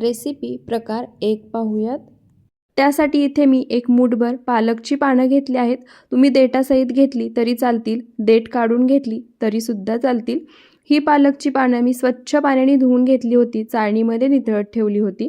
Recipe प्रकार एक पाहूयात. त्यासाठी इथे मी एक मूठभर पालकची पानं घेतली आहेत. तुम्ही देटासहित घेतली तरी चालतील. देठ काढून घेतली तरीसुद्धा चालतील. ही पालकची पानं मी स्वच्छ पाण्याने धुवून घेतली होती. चाळणीमध्ये नितळत ठेवली होती.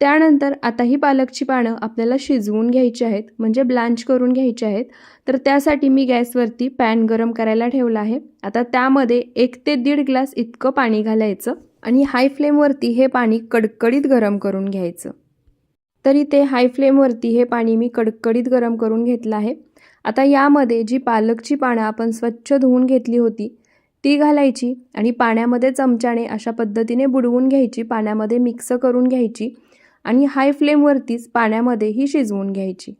त्यानंतर आता ही पालकची पानं आपल्याला शिजवून घ्यायची आहेत म्हणजे ब्लांच करून घ्यायची आहेत. तर त्यासाठी मी गॅसवरती पॅन गरम करायला ठेवला आहे. आता त्यामध्ये एक ते दीड ग्लास इतकं पाणी घालायचं. आणि हाय फ्लेमवरती हे पाणी कडकडीत गरम करून घ्यायचं. तर इथे हाय फ्लेमवरती हे पाणी मी कडकडीत गरम करून घेतलं आहे. आता यामध्ये जी पालकची पानं आपण स्वच्छ धुवून घेतली होती ती घालायची आणि पाण्यामध्ये चमच्याने अशा पद्धतीने बुडवून घ्यायची पाण्यामध्ये मिक्स करून घ्यायची आणि हाय फ्लेमवरतीच पाण्यामध्ये ही शिजवून घ्यायची.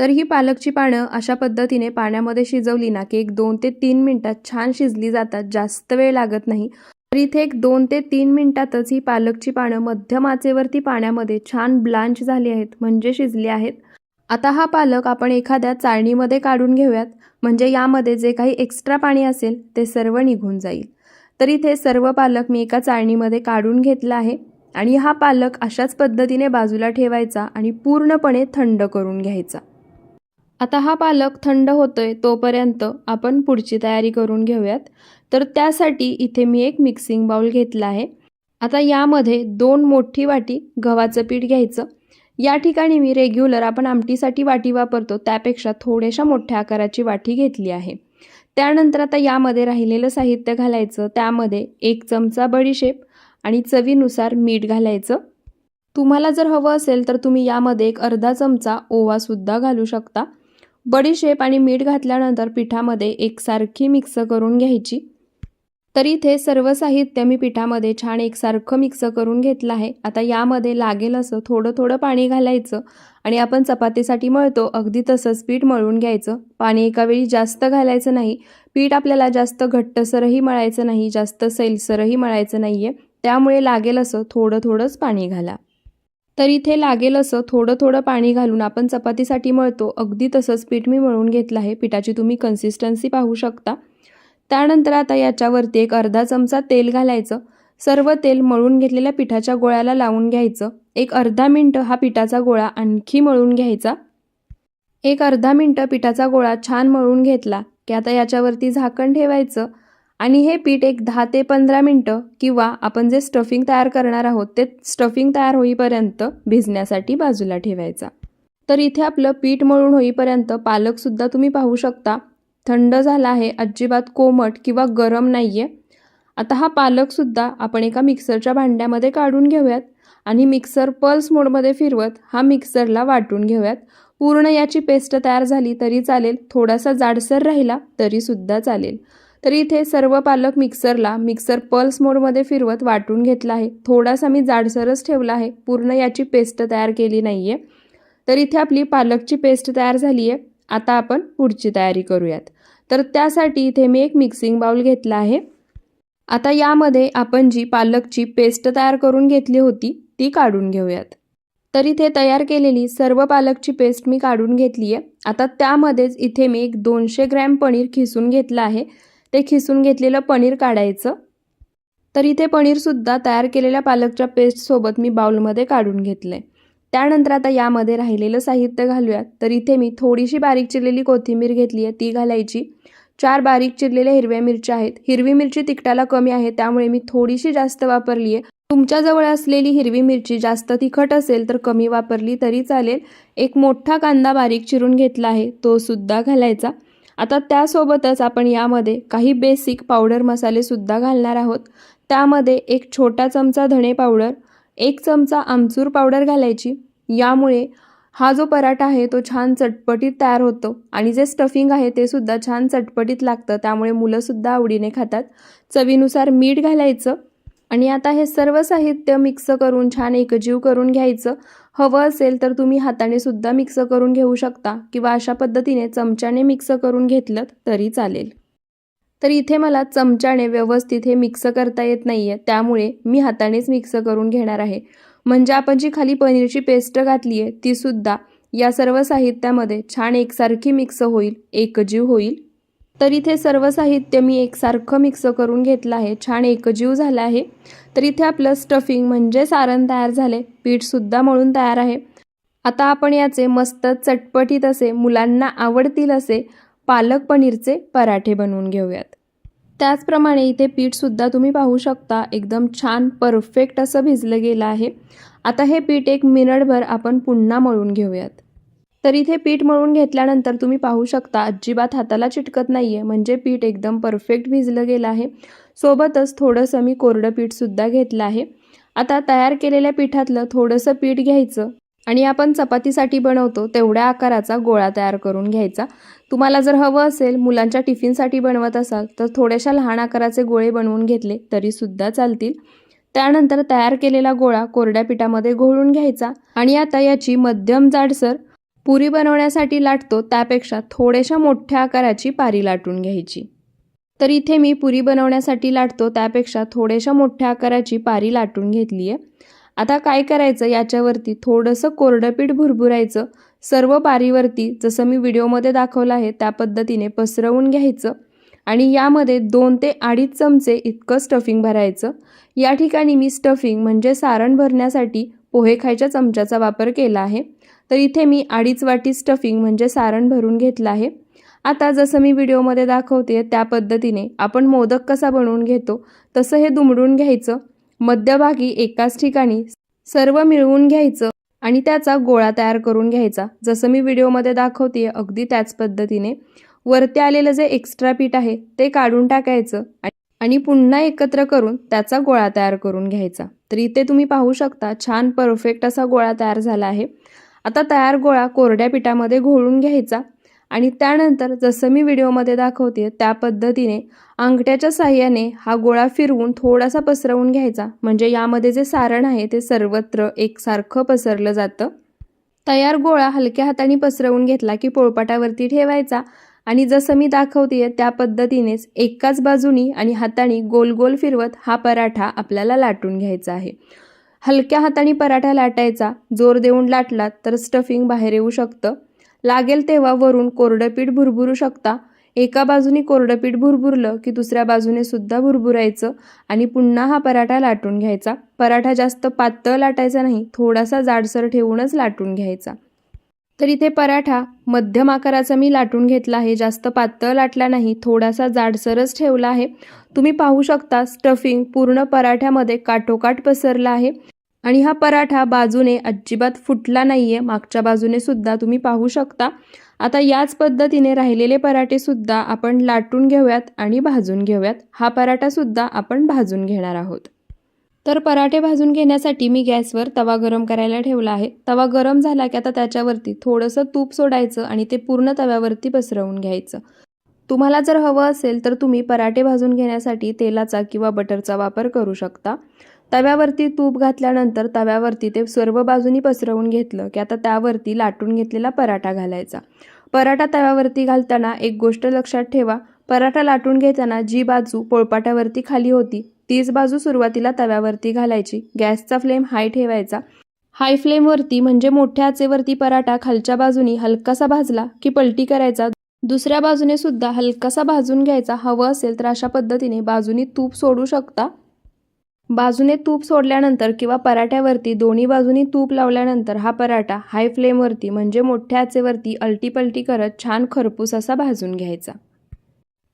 तर ही पालकची पानं अशा पद्धतीने पाण्यामध्ये शिजवली ना की एक दोन ते तीन मिनटात छान शिजली जातात जास्त वेळ लागत नाही. तर इथे एक दोन ते तीन मिनिटातच ही पालकची पानं मध्यम आचेवरती पाण्यामध्ये छान ब्लांच झाली आहेत म्हणजे शिजली आहेत. आता हा पालक आपण एखाद्या चाळणीमध्ये काढून घेऊयात म्हणजे यामध्ये जे काही एक्स्ट्रा पाणी असेल ते सर्व निघून जाईल. तर इथे सर्व पालक मी एका चाळणीमध्ये काढून घेतला आहे आणि हा पालक अशाच पद्धतीने बाजूला ठेवायचा आणि पूर्णपणे थंड करून घ्यायचा. आता हा पालक थंड होतोय तोपर्यंत आपण पुढची तयारी करून घेऊयात. तर त्यासाठी इथे मी एक मिक्सिंग बाउल घेतला आहे. आता यामध्ये दोन मोठी वाटी गव्हाचं पीठ घ्यायचं. या ठिकाणी मी रेग्युलर आपण आमटीसाठी वाटी वापरतो त्यापेक्षा थोड्याशा मोठ्या आकाराची वाटी घेतली आहे. त्यानंतर आता यामध्ये राहिलेलं साहित्य घालायचं त्यामध्ये एक चमचा बडीशेप आणि चवीनुसार मीठ घालायचं. तुम्हाला जर हवं असेल तर तुम्ही यामध्ये एक अर्धा चमचा ओवासुद्धा घालू शकता. बडीशेप आणि मीठ घातल्यानंतर पिठामध्ये एकसारखी मिक्स करून घ्यायची. तर इथे सर्व साहित्य मी पिठामध्ये छान एकसारखं मिक्स करून घेतलं आहे. आता यामध्ये लागेल असं थोडं थोडं पाणी घालायचं आणि आपण चपातीसाठी मळतो अगदी तसंच पीठ मळून घ्यायचं. पाणी एका वेळी जास्त घालायचं नाही. पीठ आपल्याला जास्त घट्टसरही मळायचं नाही जास्त सैलसरही मळायचं नाही आहे त्यामुळे लागेल असं थोडं थोडंच पाणी घाला. तर इथे लागेल असं थोडं थोडं पाणी घालून आपण चपातीसाठी मळतो अगदी तसंच पीठ मी मळून घेतलं आहे. पिठाची तुम्ही कन्सिस्टन्सी पाहू शकता. त्यानंतर आता याच्यावरती एक अर्धा चमचा तेल घालायचं. सर्व तेल मळून घेतलेल्या पिठाच्या गोळ्याला लावून घ्यायचं. एक अर्धा मिनटं हा पिठाचा गोळा आणखी मळून घ्यायचा. एक अर्धा मिनटं पिठाचा गोळा छान मळून घेतला की आता याच्यावरती झाकण ठेवायचं. आणि हे पीठ एक दहा ते पंधरा मिनटं किंवा आपण जे स्टफिंग तयार करणार आहोत ते स्टफिंग तयार होईपर्यंत भिजण्यासाठी बाजूला ठेवायचा. तर इथे आपलं पीठ मळून होईपर्यंत पालकसुद्धा तुम्ही पाहू शकता. थंड झाला आहे अजिबात कोमट किंवा गरम नाही आहे आता हा पालकसुद्धा आपण एका मिक्सरच्या भांड्यामध्ये काढून घेऊयात आणि मिक्सर पल्स मोडमध्ये फिरवत हा मिक्सरला वाटून घेऊयात. पूर्ण याची पेस्ट तयार झाली तरी चालेल थोडासा जाडसर राहिला तरीसुद्धा चालेल. तर इथे सर्व पालक मिक्सरला मिक्सर पल्स मोडमध्ये फिरवत वाटून घेतला आहे. थोडासा मी जाडसरच ठेवला आहे पूर्ण याची पेस्ट तयार केली नाही आहे तर इथे आपली पालकची पेस्ट तयार झाली आहे आता आपण पुढची तयारी करूयात. तर त्यासाठी इथे मी एक मिक्सिंग बाउल घेतला आहे. आता यामध्ये आपण जी पालकची पेस्ट तयार करून घेतली होती ती काढून घेऊयात. तर इथे तयार केलेली सर्व पालकची पेस्ट मी काढून घेतली आहे आता त्यामध्येच इथे मी एक दोनशे ग्रॅम पनीर खिसून घेतलं आहे. ते खिसून घेतलेलं पनीर काढायचं. तर इथे पनीरसुद्धा तयार केलेल्या पालकच्या पेस्टसोबत मी बाउलमध्ये काढून घेतलं आहे त्यानंतर आता यामध्ये राहिलेलं साहित्य घालूयात. तर इथे मी थोडीशी बारीक चिरलेली कोथिंबीर घेतली आहे ती घालायची. चार बारीक चिरलेल्या हिरव्या मिरच्या आहेत. हिरवी मिरची तिखटाला कमी आहे त्यामुळे मी थोडीशी जास्त वापरली आहे तुमच्याजवळ असलेली हिरवी मिरची जास्त तिखट असेल तर कमी वापरली तरी चालेल. एक मोठा कांदा बारीक चिरून घेतला आहे तो सुद्धा घालायचा. आता त्यासोबतच आपण यामध्ये काही बेसिक पावडर मसालेसुद्धा घालणार आहोत. त्यामध्ये एक छोटा चमचा धणे पावडर एक चमचा आमचूर पावडर घालायची. यामुळे हा जो पराठा आहे तो छान चटपटीत तयार होतो आणि जे स्टफिंग आहे ते सुद्धा छान चटपटीत लागतं. त्यामुळे मुलंसुद्धा आवडीने खातात. चवीनुसार मीठ घालायचं आणि आता हे सर्व साहित्य मिक्स करून छान एकजीव करून घ्यायचं. हवं असेल तर तुम्ही हाताने सुद्धा मिक्स करून घेऊ शकता किंवा अशा पद्धतीने चमच्याने मिक्स करून घेतलं तरी चालेल. तर इथे मला चमच्याने व्यवस्थित हे मिक्स करता येत नाही आहे त्यामुळे मी हातानेच मिक्स करून घेणार आहे. म्हणजे आपण जी खाली पनीरची पेस्ट घातली आहे तीसुद्धा या सर्व साहित्यामध्ये छान एकसारखी मिक्स होईल एकजीव होईल. तर इथे सर्व साहित्य मी एकसारखं मिक्स करून घेतलं आहे. छान एकजीव झाला आहे. तर इथे आपलं स्टफिंग म्हणजे सारण तयार झाले. पीठसुद्धा मळून तयार आहे. आता आपण याचे मस्त चटपटीत असे मुलांना आवडतील असे पालक पनीरचे पराठे बनवून घेऊयात. त्याचप्रमाणे इथे पीठसुद्धा तुम्ही पाहू शकता एकदम छान परफेक्ट असं भिजलं गेलं आहे. आता हे पीठ एक मिनिटभर आपण पुन्हा मळून घेऊयात. तर इथे पीठ मळून घेतल्यानंतर तुम्ही पाहू शकता अजिबात हाताला चिटकत नाही आहे म्हणजे पीठ एकदम परफेक्ट भिजलं गेलं आहे. सोबतच थोडंसं मी कोरडं पीठसुद्धा घेतलं आहे. आता तयार केलेल्या पिठातलं थोडंसं पीठ घ्यायचं. आणि आपण चपातीसाठी बनवतो तेवढ्या आकाराचा गोळा तयार करून घ्यायचा. तुम्हाला जर हवं असेल मुलांच्या टिफिनसाठी बनवत असाल तर थोड्याशा लहान आकाराचे गोळे बनवून घेतले तरीसुद्धा चालतील. त्यानंतर तयार केलेला गोळा कोरड्या पिठामध्ये घोळून घ्यायचा आणि आता याची मध्यम जाडसर पुरी बनवण्यासाठी लाटतो. त्यापेक्षा थोड्याशा मोठ्या आकाराची पारी लाटून घ्यायची. तर इथे मी पुरी बनवण्यासाठी लाटतो. त्यापेक्षा थोड्याशा मोठ्या आकाराची पारी लाटून घेतली आहे आता काय करायचं? याच्यावरती थोडंसं कोरडं पीठ भुरभुरायचं. सर्व पारीवरती जसं मी व्हिडिओमध्ये दाखवलं आहे त्या पद्धतीने पसरवून घ्यायचं. आणि यामध्ये दोन ते अडीच चमचे इतकं स्टफिंग भरायचं. या ठिकाणी मी स्टफिंग म्हणजे सारण भरण्यासाठी पोहे खायच्या चमच्याचा वापर केला आहे. तर इथे मी अडीच वाटी स्टफिंग म्हणजे सारण भरून घेतलं आहे. आता जसं मी व्हिडिओमध्ये दाखवते त्या पद्धतीने आपण मोदक कसा बनवून घेतो तसं हे दुमडून घ्यायचं. मध्यभागी एकाच ठिकाणी सर्व मिळवून घ्यायचं आणि त्याचा गोळा तयार करून घ्यायचा. जसं मी व्हिडिओमध्ये दाखवते अगदी त्याच पद्धतीने. वरती आलेलं जे एक्स्ट्रा पीठ आहे ते काढून टाकायचं आणि पुन्हा एकत्र करून त्याचा गोळा तयार करून घ्यायचा. तर इथे तुम्ही पाहू शकता छान परफेक्ट असा गोळा तयार झाला आहे. आता तयार गोळा कोरड्या पिठामध्ये घोळून घ्यायचा. आणि त्यानंतर जसं मी व्हिडिओमध्ये दाखवते त्या पद्धतीने अंगठ्याच्या साह्याने हा गोळा फिरवून थोडासा पसरवून घ्यायचा. म्हणजे यामध्ये जे सारण आहे ते सर्वत्र एकसारखं पसरलं जातं. तयार गोळा हलक्या हाताने पसरवून घेतला की पोळपाटावरती ठेवायचा. आणि जसं मी दाखवते त्या पद्धतीनेच एकाच बाजूनी आणि हाताने गोल गोल फिरवत हा पराठा आपल्याला लाटून घ्यायचा आहे. हलक्या हाताने पराठा लाटायचा. जोर देऊन लाटलात तर स्टफिंग बाहेर येऊ शकतं. लागेल तेव्हा वरून कोरडं पीठ भुरभुरू शकता. एका बाजूने कोरडं पीठ भुरभुरलं की दुसऱ्या बाजूने सुद्धा भुरभुरायचं आणि पुन्हा हा पराठा लाटून घ्यायचा. पराठा जास्त पातळ लाटायचा नाही थोडासा जाडसर ठेवूनच लाटून घ्यायचा. तर इथे पराठा मध्यम आकाराचा मी लाटून घेतला आहे जास्त पातळ लाटला नाही थोडासा जाडसरच ठेवला आहे. तुम्ही पाहू शकता स्टफिंग पूर्ण पराठ्यामध्ये काठोकाठ पसरला आहे. आणि हा पराठा बाजूने अजिबात फुटला नाही आहे मागच्या बाजूने सुद्धा तुम्ही पाहू शकता. आता याच पद्धतीने राहिलेले पराठे सुद्धा आपण लाटून घेऊयात आणि भाजून घेऊयात. हा पराठा सुद्धा आपण भाजून घेणार आहोत. तर पराठे भाजून घेण्यासाठी मी गॅसवर तवा गरम करायला ठेवला आहे. तवा गरम झाला की आता त्याच्यावरती थोडंसं तूप सोडायचं आणि ते पूर्ण तव्यावरती पसरवून घ्यायचं. तुम्हाला जर हवं असेल तर तुम्ही पराठे भाजून घेण्यासाठी तेलाचा किंवा बटरचा वापर करू शकता. तव्यावरती तूप घातल्यानंतर तव्यावरती ते सर्व बाजूनी पसरवून घेतलं की आता त्यावरती लाटून घेतलेला पराठा घालायचा. पराठा तव्यावरती घालताना एक गोष्ट लक्षात ठेवा पराठा लाटून घेताना जी बाजू पोळपाटावरती खाली होती तीच बाजू सुरुवातीला तव्यावरती घालायची. गॅसचा फ्लेम हाय ठेवायचा. हाय फ्लेमवरती म्हणजे मोठ्या आचेवरती पराठा खालच्या बाजूनी हलकासा भाजला की पलटी करायचा. दुसऱ्या बाजूने सुद्धा हलकासा भाजून घ्यायचा. हवं असेल तर अशा पद्धतीने बाजूनी तूप सोडू शकता. बाजूने तूप सोडल्यानंतर किंवा पराठ्यावरती दोन्ही बाजूनी तूप लावल्यानंतर हा पराठा हाय फ्लेमवरती म्हणजे मोठ्या आचेवरती अलटीपलटी करत छान खरपूस असा भाजून घ्यायचा.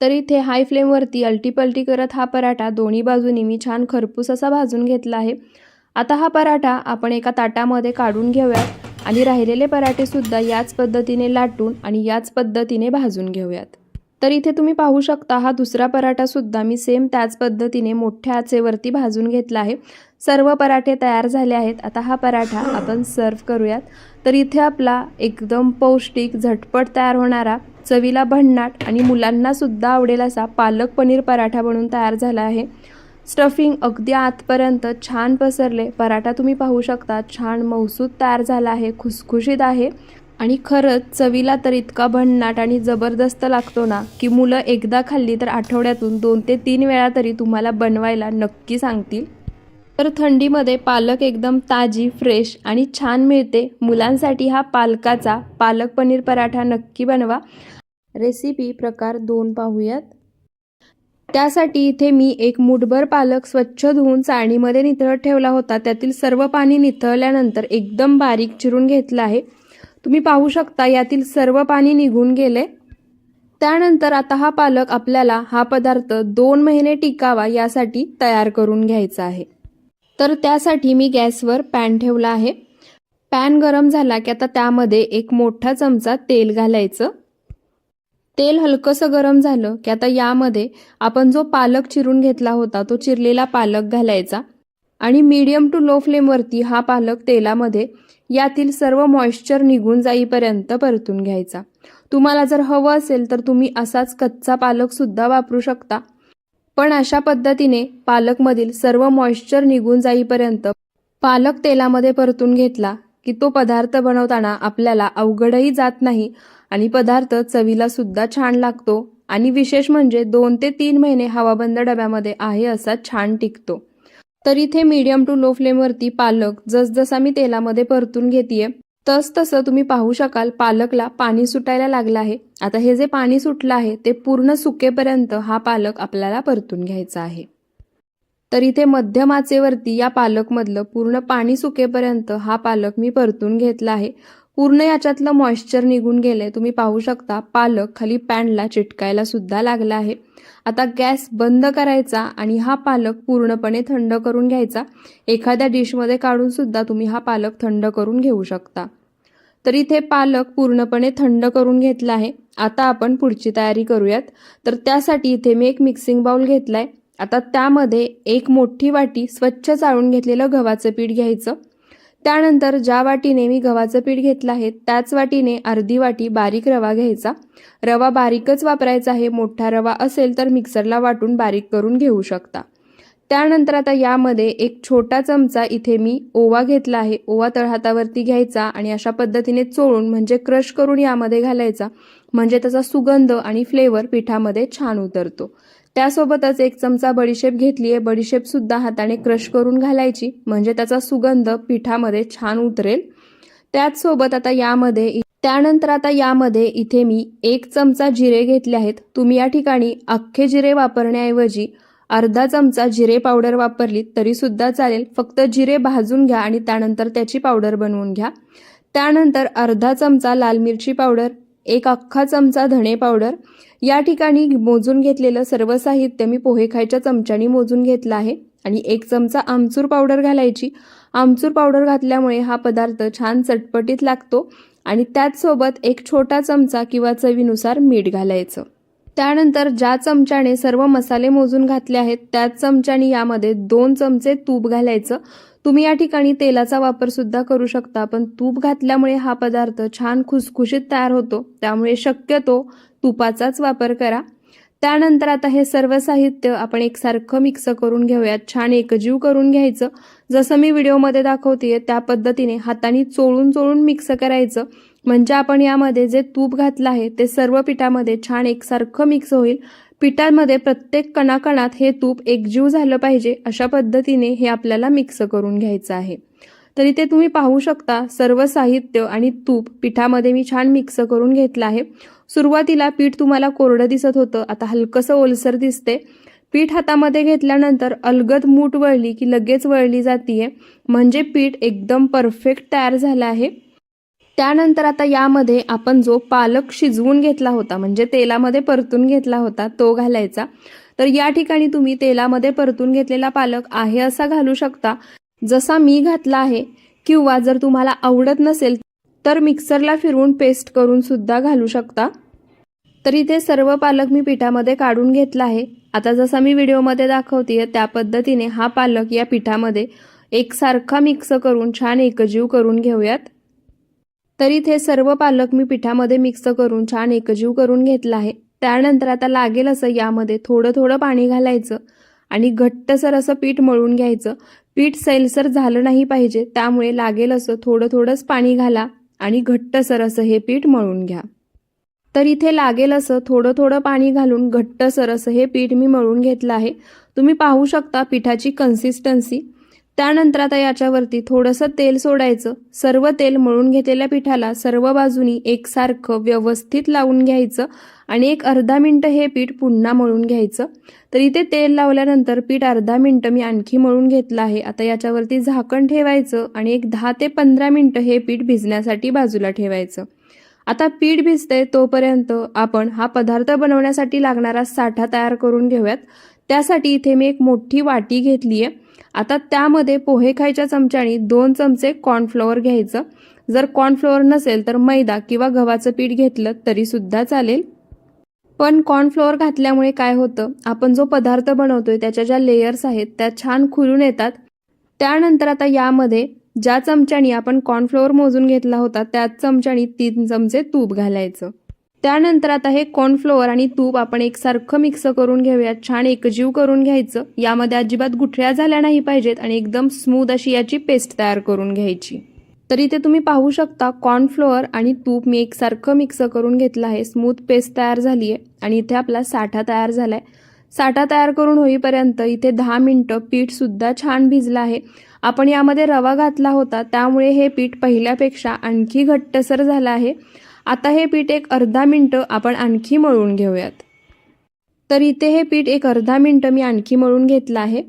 तर इथे हाय फ्लेमवरती अलटीपलटी करत हा पराठा दोन्ही बाजूनी मी छान खरपूस असा भाजून घेतला आहे. आता हा पराठा आपण एका ताटामध्ये काढून घेऊयात आणि राहिलेले पराठेसुद्धा याच पद्धतीने लाटून आणि याच पद्धतीने भाजून घेऊयात. तर इथे तुम्ही पाहू शकता हा दुसरा पराठासुद्धा मी सेम त्याच पद्धतीने मोठ्या आचेवरती भाजून घेतला आहे. सर्व पराठे तयार झाले आहेत. आता हा पराठा आपण सर्व करूयात. तर इथे आपला एकदम पौष्टिक झटपट तयार होणारा चवीला भन्नाट आणि मुलांनासुद्धा आवडेल असा पालक पनीर पराठा बनून तयार झाला आहे. स्टफिंग अगदी आतपर्यंत छान पसरले. पराठा तुम्ही पाहू शकता छान मौसूद तयार झाला आहे खुसखुशीत आहे. आणि खरंच चवीला तर इतका भन्नाट आणि जबरदस्त लागतो ना की मुलं एकदा खाल्ली तर आठवड्यातून दोन ते तीन वेळा तरी तुम्हाला बनवायला नक्की सांगतील. तर थंडीमध्ये पालक एकदम ताजी फ्रेश आणि छान मिळते. मुलांसाठी हा पालकाचा पालक पनीर पराठा नक्की बनवा. रेसिपी प्रकार दोन पाहूयात. त्यासाठी इथे मी एक मुठभर पालक स्वच्छ धुवून चाळणीमध्ये निथळत ठेवला होता. त्यातील सर्व पाणी निथळल्यानंतर एकदम बारीक चिरून घेतलं आहे. तुम्ही पाहू शकता यातील सर्व पाणी निघून गेले. त्यानंतर आता हा पालक आपल्याला हा पदार्थ दोन महिने टिकावा यासाठी तयार करून घ्यायचा आहे. तर त्यासाठी मी गॅसवर पॅन ठेवला आहे. पॅन गरम झाला की आता त्यामध्ये एक मोठा चमचा तेल घालायचं. तेल हलकंसं गरम झालं की आता यामध्ये आपण जो पालक चिरून घेतला होता तो चिरलेला पालक घालायचा. आणि मीडियम टू लो फ्लेमवरती हा पालक तेलामध्ये यातील सर्व मॉइश्चर निघून जाईपर्यंत परतून घ्यायचा. तुम्हाला जर हवं असेल तर तुम्ही असाच कच्चा पालकसुद्धा वापरू शकता. पण अशा पद्धतीने पालकमधील सर्व मॉइश्चर निघून जाईपर्यंत पालक तेलामध्ये परतून घेतला की तो पदार्थ बनवताना आपल्याला अवघडही जात नाही आणि पदार्थ चवीला सुद्धा छान लागतो आणि विशेष म्हणजे दोन ते तीन महिने हवाबंद डब्यामध्ये आहे असा छान टिकतो. तर इथे मीडियम टू लो फ्लेमवरती पालक जसजसा मी तेलामध्ये परतून घेते तस तसं तुम्ही पाहू शकाल पालकला पाणी सुटायला लागलं आहे. आता हे जे पाणी सुटलं आहे ते पूर्ण सुकेपर्यंत हा पालक आपल्याला परतून घ्यायचा आहे. तर इथे मध्यम आचेवरती या पालकमधलं पूर्ण पाणी सुकेपर्यंत हा पालक मी परतून घेतला आहे. पूर्ण याच्यातलं मॉइश्चर निघून गेले तुम्ही पाहू शकता पालक खाली पॅनला चिटकायला सुद्धा लागला आहे. आता गॅस बंद करायचा आणि हा पालक पूर्णपणे थंड करून घ्यायचा. एखाद्या डिशमध्ये काढून सुद्धा तुम्ही हा पालक थंड करून घेऊ शकता. तर इथे पालक पूर्णपणे थंड करून घेतला आहे. आता आपण पुढची तयारी करूयात. तर त्यासाठी इथे मी एक मिक्सिंग बाउल घेतलाय. आता त्यामध्ये एक मोठी वाटी स्वच्छ चाळून घेतलेलं गव्हाचं पीठ घ्यायचं. त्यानंतर ज्या वाटीने मी गव्हाचं पीठ घेतलं आहे त्याच वाटीने अर्धी वाटी बारीक रवा घ्यायचा. रवा बारीकच वापरायचा आहे मोठा रवा असेल तर मिक्सरला वाटून बारीक करून घेऊ शकता. त्यानंतर आता यामध्ये एक छोटा चमचा इथे मी ओवा घेतला आहे. ओवा तळहातावरती घ्यायचा आणि अशा पद्धतीने चोळून म्हणजे क्रश करून यामध्ये घालायचा. म्हणजे त्याचा सुगंध आणि फ्लेवर पिठामध्ये छान उतरतो. त्यासोबतच एक चमचा बडीशेप घेतली आहे. बडीशेप सुद्धा हाताने क्रश करून घालायची. म्हणजे त्याचा सुगंध पिठामध्ये छान उतरेल. त्याचसोबत आता यामध्ये त्यानंतर आता यामध्ये इथे मी एक चमचा जिरे घेतले आहेत. तुम्ही या ठिकाणी अख्खे जिरे वापरण्याऐवजी अर्धा चमचा जिरे पावडर वापरली तरी सुद्धा चालेल. फक्त जिरे भाजून घ्या आणि त्यानंतर त्याची पावडर बनवून घ्या. त्यानंतर अर्धा चमचा लाल मिरची पावडर एक अख्खा चमचा धणे पावडर. या ठिकाणी मोजून घेतलेलं सर्व साहित्य मी पोहे खायच्या चमच्यानी मोजून घेतलं आहे. आणि एक चमचा आमचूर पावडर घालायची. आमचूर पावडर घातल्यामुळे हा पदार्थ छान चटपटीत लागतो आणि त्याचसोबत एक छोटा चमचा किंवा चवीनुसार मीठ घालायचं. त्यानंतर ज्या चमच्याने सर्व मसाले मोजून घातले आहेत त्याच चमच्याने यामध्ये दोन चमचे तूप घालायचं. तुम्ही या ठिकाणी तेलाचा वापर सुद्धा करू शकता पण तूप घातल्यामुळे हा पदार्थ छान खुसखुशीत तयार होतो त्यामुळे शक्यतो तुपाचाच वापर करा. त्यानंतर आता हे सर्व साहित्य आपण एकसारखं मिक्स करून घेऊयात छान एकजीव करून घ्यायचं. जसं मी व्हिडिओमध्ये दाखवते त्या पद्धतीने हाताने चोळून चोळून मिक्स करायचं. म्हणजे आपण यामध्ये जे तूप घातलं आहे ते सर्व पिठामध्ये छान एकसारखं मिक्स होईल. पिठामध्ये प्रत्येक कणाकणात हे तूप एकजीव झालं पाहिजे अशा पद्धतीने हे आपल्याला मिक्स करून घ्यायचं आहे. तरी ते तुम्ही पाहू शकता सर्व साहित्य आणि तूप पिठामध्ये मी छान मिक्स करून घेतलं आहे. सुरुवातीला पीठ तुम्हाला कोरडं दिसत होतं आता हलकंसं ओलसर दिसते. पीठ हातामध्ये घेतल्यानंतर अलगद मूठ वळली की लगेच वळली जातीये. म्हणजे पीठ एकदम परफेक्ट तयार झालं आहे. त्यानंतर आता यामध्ये आपण जो पालक शिजवून घेतला होता म्हणजे तेलामध्ये परतून घेतला होता तो घालायचा. तर या ठिकाणी तुम्ही तेलामध्ये परतून घेतलेला पालक आहे असा घालू शकता. जसा मी घातला आहे किंवा जर तुम्हाला आवडत नसेल तर मिक्सरला फिरवून पेस्ट करून सुद्धा घालू शकता. तर इथे सर्व पालक मी पिठामध्ये काढून घेतला आहे. आता जसा मी व्हिडिओमध्ये दाखवते त्या पद्धतीने हा पालक या पिठामध्ये एकसारखा मिक्स करून छान एकजीव करून घेऊयात. तर इथे सर्व पालक मी पिठामध्ये मिक्स करून छान एकजीव करून घेतला आहे. त्यानंतर आता लागेल असं यामध्ये थोडं थोडं पाणी घालायचं आणि घट्टसर असं पीठ मळून घ्यायचं. पीठ सैलसर झालं नाही पाहिजे त्यामुळे लागेल असं थोडं थोडंच पाणी घाला आणि घट्टसर असं हे पीठ मळून घ्या. तर इथे लागेल असं थोडं थोडं पाणी घालून घट्टसर असं हे पीठ मी मळून घेतलं आहे. तुम्ही पाहू शकता पिठाची कन्सिस्टन्सी त्यानंतर आता याच्यावरती थोडंसं तेल सोडायचं. सर्व तेल मळून घेतलेल्या पिठाला सर्व बाजूनी एकसारखं व्यवस्थित लावून घ्यायचं आणि एक अर्धा मिनटं हे पीठ पुन्हा मळून घ्यायचं. तर इथे तेल लावल्यानंतर पीठ अर्धा मिनटं मी आणखी मळून घेतलं आहे. आता याच्यावरती झाकण ठेवायचं आणि एक दहा ते पंधरा मिनटं हे पीठ भिजण्यासाठी बाजूला ठेवायचं. आता पीठ भिजतंय तोपर्यंत आपण हा पदार्थ बनवण्यासाठी लागणारा साठा तयार करून घेऊयात. त्यासाठी इथे मी एक मोठी वाटी घेतली आहे आता त्यामध्ये पोहे खायच्या चमच्याने दोन चमचे कॉर्नफ्लॉवर घ्यायचं. जर कॉर्नफ्लॉवर नसेल तर मैदा किंवा गव्हाचं पीठ घेतलं तरीसुद्धा चालेल. पण कॉर्नफ्लॉवर घातल्यामुळे काय होतं? आपण जो पदार्थ बनवतोय त्याच्या ज्या लेयर्स आहेत त्या छान खुलून येतात. त्यानंतर आता यामध्ये ज्या चमच्यानी आपण कॉर्नफ्लॉवर मोजून घेतला होता त्याच चमच्यानी तीन चमचे तूप घालायचं. त्यानंतर आता हे कॉर्नफ्लोअर आणि तूप आपण एकसारखं मिक्स करून घेऊयात छान एकजीव करून घ्यायचं. यामध्ये अजिबात गुठळ्या झाल्या नाही पाहिजेत आणि एकदम स्मूथ अशी याची पेस्ट तयार करून घ्यायची. तर इथे तुम्ही पाहू शकता कॉर्नफ्लोअर आणि तूप मी एकसारखं मिक्स करून घेतलं आहे. स्मूथ पेस्ट तयार झाली आहे आणि इथे आपला साठा तयार झाला आहे साठा तयार करून होईपर्यंत इथे दहा मिनटं पीठसुद्धा छान भिजलं आहे. आपण यामध्ये रवा घातला होता त्यामुळे हे पीठ पहिल्यापेक्षा आणखी घट्टसर झालं आहे. आता हे पीठ एक अर्धा मिनटं आपण आणखी मळून घेऊयात. तर इथे हे पीठ एक अर्धा मिनटं मी आणखी मळून घेतलं आहे.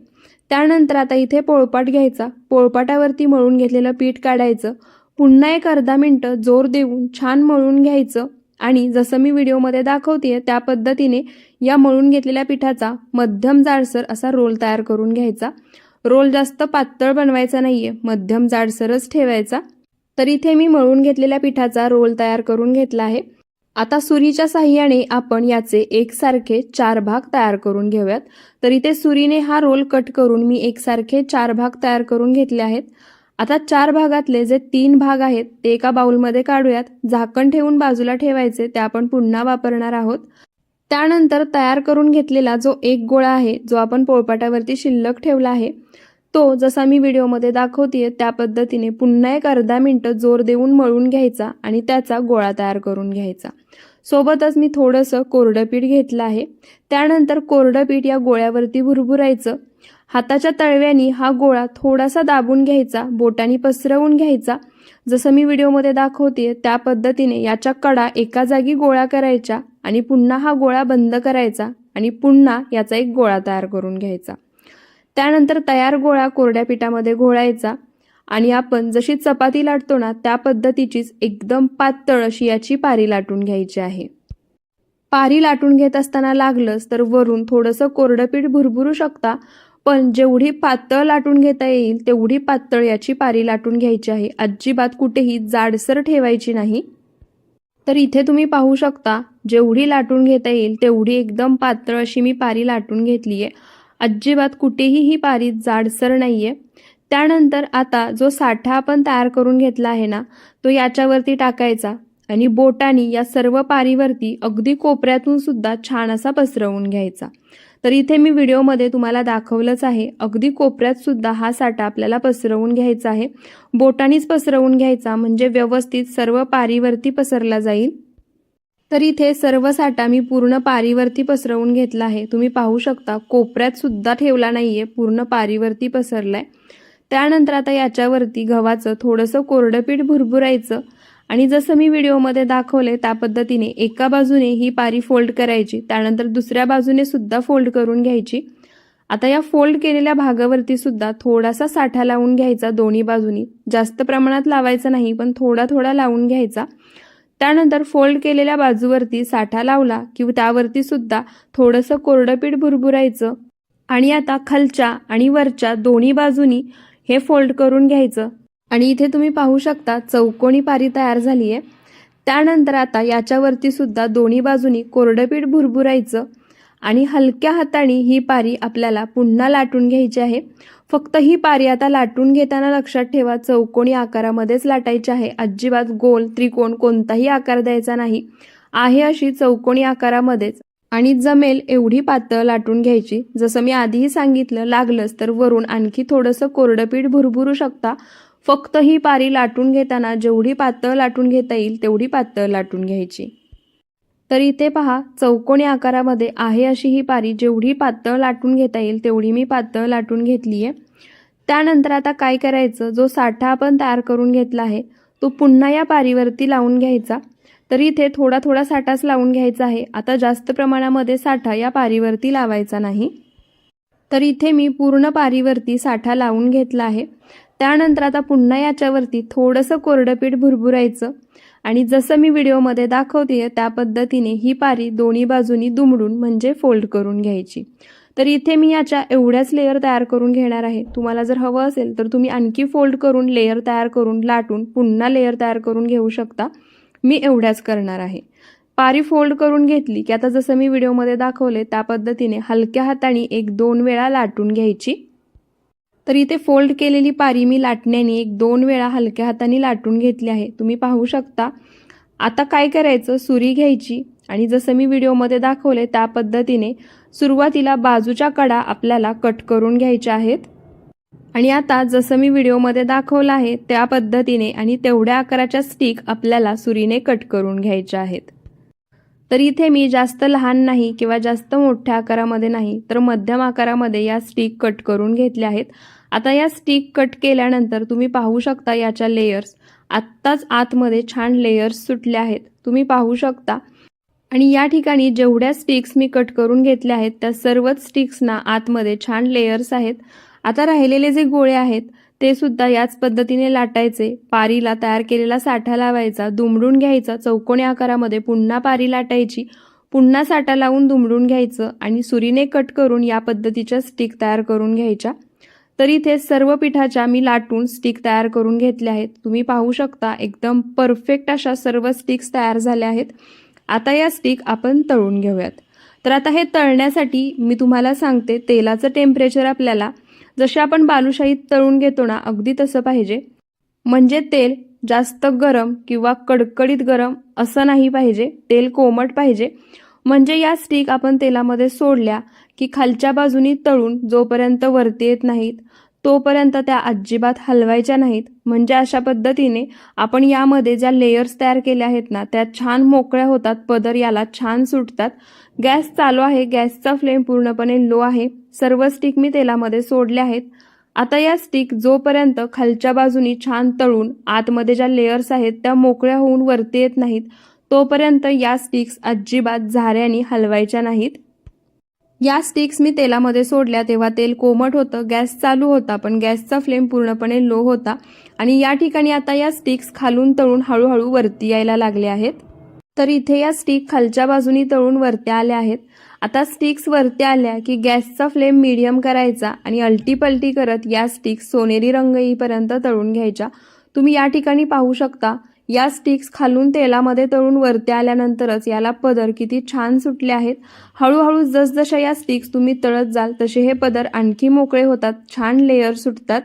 त्यानंतर आता इथे पोळपाट घ्यायचा. पोळपाटावरती मळून घेतलेलं पीठ काढायचं. पुन्हा एक अर्धा मिनटं जोर देऊन छान मळून घ्यायचं. आणि जसं मी व्हिडिओमध्ये दाखवते त्या पद्धतीने या मळून घेतलेल्या पिठाचा मध्यम जाडसर असा रोल तयार करून घ्यायचा. रोल जास्त पातळ बनवायचा नाही आहे मध्यम जाडसरच ठेवायचा. तर इथे मी मळून घेतलेल्या पिठाचा रोल तयार करून घेतला आहे. आता सुरीच्या साह्याने आपण याचे एकसारखे चार भाग तयार करून घेऊयात. तर इथे सुरीने हा रोल कट करून मी एकसारखे चार भाग तयार करून घेतले आहेत. आता चार भागातले जे तीन भाग आहेत ते एका बाउलमध्ये काढूयात. झाकण ठेवून बाजूला ठेवायचे ते आपण पुन्हा वापरणार आहोत. त्यानंतर तयार करून घेतलेला जो एक गोळा आहे जो आपण पोळपाटावरती शिल्लक ठेवला आहे तो जसा मी व्हिडिओमध्ये दाखवते त्या पद्धतीने पुन्हा एक अर्धा मिनटं जोर देऊन मळून घ्यायचा आणि त्याचा गोळा तयार करून घ्यायचा. सोबतच मी थोडंसं कोरडं पीठ घेतलं आहे. त्यानंतर कोरडं पीठ या गोळ्यावरती भुरभुरायचं. हाताच्या तळव्यानी हा गोळा थोडासा दाबून घ्यायचा बोटानी पसरवून घ्यायचा. जसं मी व्हिडिओमध्ये दाखवते त्या पद्धतीने याच्या कडा एका जागी गोळा करायच्या आणि पुन्हा हा गोळा बंद करायचा आणि पुन्हा याचा एक गोळा तयार करून घ्यायचा. त्यानंतर तयार गोळा कोरड्या पिठामध्ये घोळायचा आणि आपण जशी चपाती लाटतो ना त्या पद्धतीचीच एकदम पातळ अशी याची पारी लाटून घ्यायची आहे. पारी लाटून घेत असताना लागलंच तर वरून थोडंसं कोरडं पीठ भुरभुरू शकता पण जेवढी पातळ लाटून घेता येईल तेवढी पातळ याची पारी लाटून घ्यायची आहे. अजिबात कुठेही जाडसर ठेवायची नाही. तर इथे तुम्ही पाहू शकता जेवढी लाटून घेता येईल तेवढी एकदम पातळ अशी मी पारी लाटून घेतली आहे अजिबात कुठेही ही पारी जाडसर नाही आहे त्यानंतर आता जो साठा आपण तयार करून घेतला आहे ना तो याच्यावरती टाकायचा आणि बोटानी या सर्व पारीवरती अगदी कोपऱ्यातून सुद्धा छान असा पसरवून घ्यायचा. तर इथे मी व्हिडिओमध्ये तुम्हाला दाखवलंच आहे अगदी कोपऱ्यात सुद्धा हा साठा आपल्याला पसरवून घ्यायचा आहे. बोटानीच पसरवून घ्यायचा म्हणजे व्यवस्थित सर्व पारीवरती पसरला जाईल. तर इथे सर्व साठा मी पूर्ण पारीवरती पसरवून घेतला आहे. तुम्ही पाहू शकता कोपऱ्यात सुद्धा ठेवला नाहीये पूर्ण पारीवरती पसरलाय. त्यानंतर आता याच्यावरती गव्हाचं थोडंसं कोरडं पीठ भुरभुरायचं आणि जसं मी व्हिडिओमध्ये दाखवले त्या पद्धतीने एका बाजूने ही पारी फोल्ड करायची त्यानंतर दुसऱ्या बाजूने सुद्धा फोल्ड करून घ्यायची. आता या फोल्ड केलेल्या भागावरती सुद्धा थोडासा साठा लावून घ्यायचा दोन्ही बाजूनी. जास्त प्रमाणात लावायचा नाही पण थोडा थोडा लावून घ्यायचा. त्यानंतर फोल्ड केलेल्या बाजूवरती साठा लावला की त्यावरती सुद्धा थोडंसं कोरडं पीठ भुरभुरायचं आणि आता खालच्या आणि वरच्या दोन्ही बाजूनी हे फोल्ड करून घ्यायचं. आणि इथे तुम्ही पाहू शकता चौकोनी पारी तयार झाली आहे त्यानंतर आता याच्यावरती सुद्धा दोन्ही बाजूनी कोरडं पीठ भुरभुरायचं. आणि हलक्या हाताने ही पारी आपल्याला पुन्हा लाटून घ्यायची आहे. फक्त ही पारी आता लाटून घेताना लक्षात ठेवा चौकोनी आकारामध्येच लाटायची आहे. अजिबात गोल त्रिकोण कोणताही आकार द्यायचा नाही. आहे अशी चौकोनी आकारामध्येच आणि जमेल एवढी पातळ लाटून घ्यायची. जसं मी आधीही सांगितलं लागलंच तर वरून आणखी थोडंसं कोरडं पीठ भुरभुरू शकता. फक्त ही पारी लाटून घेताना जेवढी पातळ लाटून घेता येईल तेवढी पातळ लाटून घ्यायची. तर इथे पहा चौकोनी आकारामध्ये आहे अशी ही पारी. जेवढी पातळ लाटून घेता येईल तेवढी मी पातळ लाटून घेतली आहे. त्यानंतर आता काय करायचं? जो साठा आपण तयार करून घेतला आहे तो पुन्हा या पारीवरती लावून घ्यायचा. तर इथे थोडा थोडा साठाच लावून घ्यायचा आहे. आता जास्त प्रमाणामध्ये साठा या पारीवरती लावायचा नाही. तर इथे मी पूर्ण पारीवरती साठा लावून घेतला आहे. त्यानंतर आता पुन्हा याच्यावरती थोडंसं कोरडं पीठ भुरभुरायचं. आणि जसं मी व्हिडिओमध्ये दाखवते त्या पद्धतीने ही पारी दोन्ही बाजूनी दुमडून म्हणजे फोल्ड करून घ्यायची. तर इथे मी याच्या एवढ्याच लेअर तयार करून घेणार आहे. तुम्हाला जर हवं असेल तर तुम्ही आणखी फोल्ड करून लेअर तयार करून लाटून पुन्हा लेअर तयार करून घेऊ शकता. मी एवढ्याच करणार आहे. पारी फोल्ड करून घेतली की आता जसं मी व्हिडिओमध्ये दाखवले त्या पद्धतीने हलक्या हाताने एक दोन वेळा लाटून घ्यायची. तर इथे फोल्ड केलेली पारी मी लाटण्याने एक दोन वेळा हलक्या हाताने लाटून घेतली आहे. तुम्ही पाहू शकता. आता काय करायचं? सुरी घ्यायची. आणि जसं मी व्हिडिओमध्ये दाखवले त्या पद्धतीने सुरुवातीला बाजूच्या कडा आपल्याला कट करून घ्यायच्या आहेत. आणि आता जसं मी व्हिडिओमध्ये दाखवलं आहे त्या पद्धतीने आणि तेवढ्या आकाराच्या स्टिक आपल्याला सुरीने कट करून घ्यायच्या आहेत. तर इथे मी जास्त लहान नाही किंवा जास्त मोठ्या आकारामध्ये नाही तर मध्यम आकारामध्ये या स्टिक कट करून घेतल्या आहेत. आता या स्टिक कट केल्यानंतर तुम्ही पाहू शकता याच्या लेयर्स आत्ताच आतमध्ये छान लेयर्स सुटल्या आहेत. तुम्ही पाहू शकता. आणि या ठिकाणी जेवढ्या स्टिक्स मी कट करून घेतल्या आहेत त्या सर्वच स्टिक्सना आतमध्ये छान लेयर्स आहेत. आता राहिलेले जे गोळे आहेत ते सुद्धा याच पद्धतीने लाटायचे. पारीला तयार केलेला साठा लावायचा दुमडून घ्यायचा चौकोनी आकारामध्ये पुन्हा पारी लाटायची. पुन्हा साठा लावून दुमडून घ्यायचं आणि सुरीने कट करून या पद्धतीच्या स्टिक तयार करून घ्यायच्या. तर इथे सर्व पिठाच्या मी लाटून स्टिक तयार करून घेतल्या आहेत. तुम्ही पाहू शकता एकदम परफेक्ट अशा सर्व स्टिक्स तयार झाल्या आहेत. आता या स्टिक आपण तळून घेऊयात. तर आता हे तळण्यासाठी मी तुम्हाला सांगते तेलाचं टेम्परेचर आपल्याला जसे आपण बालुशाहीत तळून घेतो ना अगदी तसं पाहिजे. म्हणजे तेल जास्त गरम किंवा कडकडीत गरम असं नाही पाहिजे. तेल कोमट पाहिजे. म्हणजे या स्टिक आपण तेलामध्ये सोडल्या की खालच्या बाजूनी तळून जोपर्यंत वरती येत नाहीत तोपर्यंत त्या अजिबात हलवायच्या नाहीत. म्हणजे अशा पद्धतीने आपण यामध्ये ज्या लेयर्स तयार केल्या आहेत ना त्या छान मोकळ्या होतात पदर याला छान सुटतात. गॅस चालू आहे गॅसचा फ्लेम पूर्णपणे लो आहे. सर्व स्टिक मी तेलामध्ये सोडल्या आहेत. आता या स्टिक जोपर्यंत खालच्या बाजूनी छान तळून आतमध्ये ज्या लेयर्स आहेत त्या मोकळ्या होऊन वरती येत नाहीत तोपर्यंत या स्टिक्स अजिबात झाऱ्याने हलवायच्या नाहीत. या स्टिक्स मी तेलामध्ये सोडल्या तेव्हा तेल कोमट होतं गॅस चालू होता पण गॅसचा फ्लेम पूर्णपणे लो होता आणि या ठिकाणी आता या स्टिक्स खालून तळून हळूहळू वरती यायला लागले आहेत. तर इथे या स्टिक खालच्या बाजूनी तळून वरत्या आल्या आहेत. आता स्टिक्स वरती आल्या की गॅसचा फ्लेम मीडियम करायचा आणि अल्टीपल्टी करत या स्टिक्स सोनेरी रंग येईपर्यंत तळून घ्यायच्या. तुम्ही या ठिकाणी पाहू शकता या स्टिक्स खालून तेलामध्ये तळून वरती आल्यानंतरच याला पदर किती छान सुटले आहेत. हळूहळू जसजशा या स्टिक्स तुम्ही तळत जाल तसे हे पदर आणखी मोकळे होतात छान लेयर सुटतात.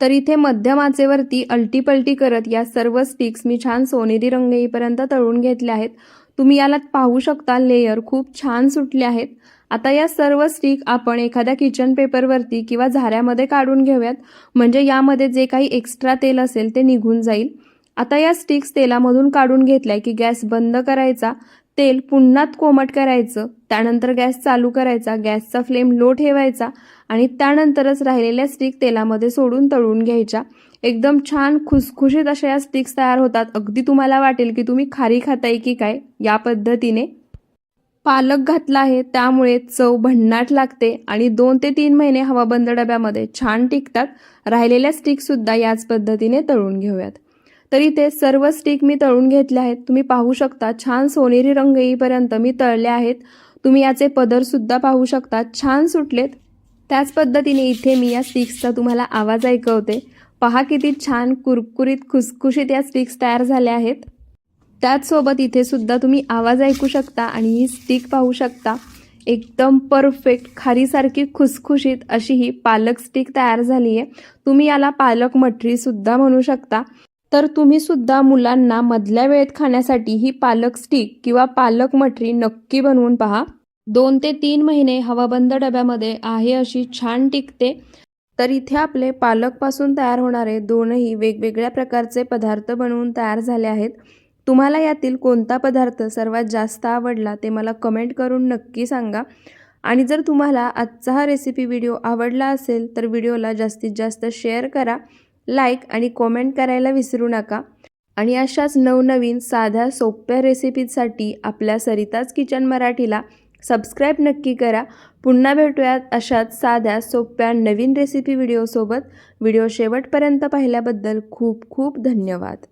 तर इथे मध्यम आचेवरती करत या सर्व स्टिक्स मी छान सोनेरी रंग येईपर्यंत तळून घेतले आहेत. तुम्ही याला पाहू शकता लेयर खूप छान सुटले आहेत. आता या सर्व स्टिक आपण एखाद्या किचन पेपरवरती किंवा झाऱ्यामध्ये काढून घेऊयात. म्हणजे यामध्ये जे काही एक्स्ट्रा तेल असेल ते निघून जाईल. आता या स्टिक्स तेलामधून काढून घेतल्या की गॅस बंद करायचा तेल पुन्हा कोमट करायचं त्यानंतर गॅस चालू करायचा गॅसचा फ्लेम लो ठेवायचा आणि त्यानंतरच राहिलेल्या स्टिक तेलामध्ये सोडून तळून घ्यायच्या. एकदम छान खुसखुशीत अशा या स्टिक्स तयार होतात. अगदी तुम्हाला वाटेल की तुम्ही खारी खाताय की काय या पद्धतीने. पालक घातला आहे त्यामुळे चव भन्नाट लागते आणि दोन ते तीन महिने हवाबंद डब्यामध्ये छान टिकतात. राहिलेल्या स्टिकसुद्धा याच पद्धतीने तळून घेऊयात. तर इथे सर्व स्टिक मी तळून घेतले आहेत. तुम्ही पाहू शकता छान सोनेरी रंग येईपर्यंत मी तळले आहेत. तुम्ही याचे पदरसुद्धा पाहू शकता. छान सुटलेत. त्याच पद्धतीने इथे मी या स्टिक्सचा तुम्हाला आवाज ऐकवते. पहा किती छान कुरकुरीत खुसखुशीत या स्टिक्स तयार झाल्या आहेत. त्याचसोबत इथे सुद्धा तुम्ही आवाज ऐकू शकता आणि ही स्टिक पाहू शकता. एकदम परफेक्ट खारीसारखी खुसखुशीत अशी ही पालक स्टिक तयार झाली आहे तुम्ही याला पालक मठरीसुद्धा म्हणू शकता. तर तुम्ही सुद्धा मुलांना मधल्या वेळेत खाण्यासाठी ही पालक स्टिक किंवा पालक मठरी नक्की बनवून पहा. दोन ते तीन महिने हवाबंद डब्यामध्ये आहे अशी छान टिकते. तर इथे आपले पालकपासून तयार होणारे दोनही वेगवेगळ्या प्रकारचे पदार्थ बनवून तयार झाले आहेत. तुम्हाला यातील कोणता पदार्थ सर्वात जास्त आवडला ते मला कमेंट करून नक्की सांगा. आणि जर तुम्हाला आजचा हा रेसिपी व्हिडिओ आवडला असेल तर व्हिडिओला जास्तीत जास्त शेअर करा. लाईक आणि कॉमेंट करायला विसरू नका. आणि अशाच नवनवीन साध्या सोप्या रेसिपीसाठी आपल्या सरिताज किचन मराठीला सबस्क्राईब नक्की करा. पुन्हा भेटूयात अशाच साध्या सोप्या नवीन रेसिपी व्हिडिओसोबत व्हिडिओ शेवटपर्यंत पाहिल्याबद्दल खूप खूप धन्यवाद.